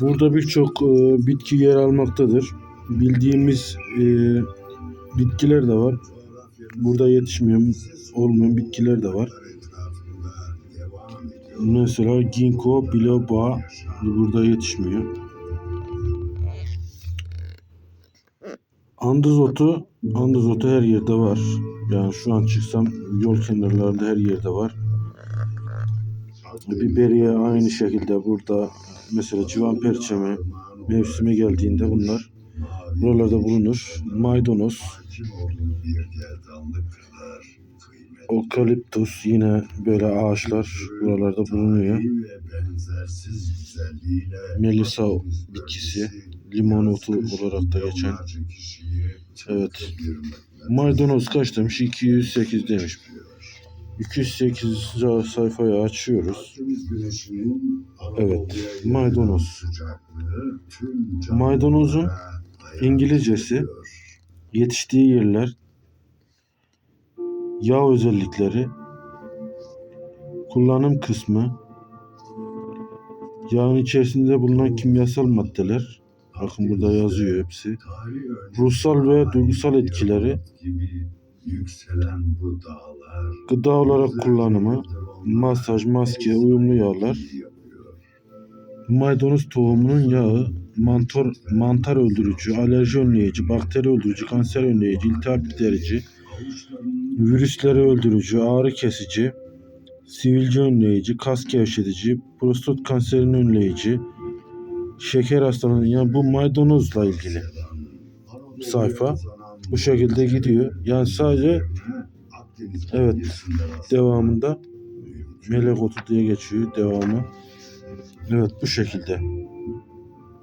Burada birçok e, bitki yer almaktadır. Bildiğimiz e, bitkiler de var. Burada yetişmeyen, olmayan bitkiler de var. Mesela ginkgo biloba burada yetişmiyor. Andız otu, andız otu her yerde var. Yani şu an çıksam yol kenarlarında her yerde var. Biberiye aynı şekilde burada mesela civan perçemi mevsimi geldiğinde bunlar buralarda bulunur. Maydanoz, okaliptus yine böyle ağaçlar buralarda bulunuyor. Melisa bitkisi, limon otu olarak da geçen. Evet. Maydanoz kaç demiş? 208 demiş. 208 sayfayı açıyoruz. Evet, maydanoz. Maydanozun İngilizcesi yetiştiği yerler, yağ özellikleri, kullanım kısmı, yağın içerisinde bulunan kimyasal maddeler, bakın burada yazıyor hepsi, ruhsal ve duygusal etkileri, yükselen bu dağlar gıda olarak kullanımı, masaj, maske, uyumlu yağlar, maydanoz tohumunun yağı, mantar, mantar öldürücü, alerji önleyici, bakteri öldürücü, kanser önleyici, iltihap giderici, virüsleri öldürücü, ağrı kesici, sivilce önleyici, kas gevşetici, prostat kanserini önleyici, şeker hastalığının yani bu maydanozla ilgili sayfa bu şekilde gidiyor. Yani sadece evet devamında melek otu diye geçiyor devamı. Evet bu şekilde.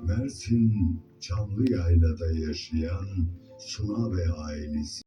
Mersin Çamlı Yayla'da yaşayan Suna ve ailesi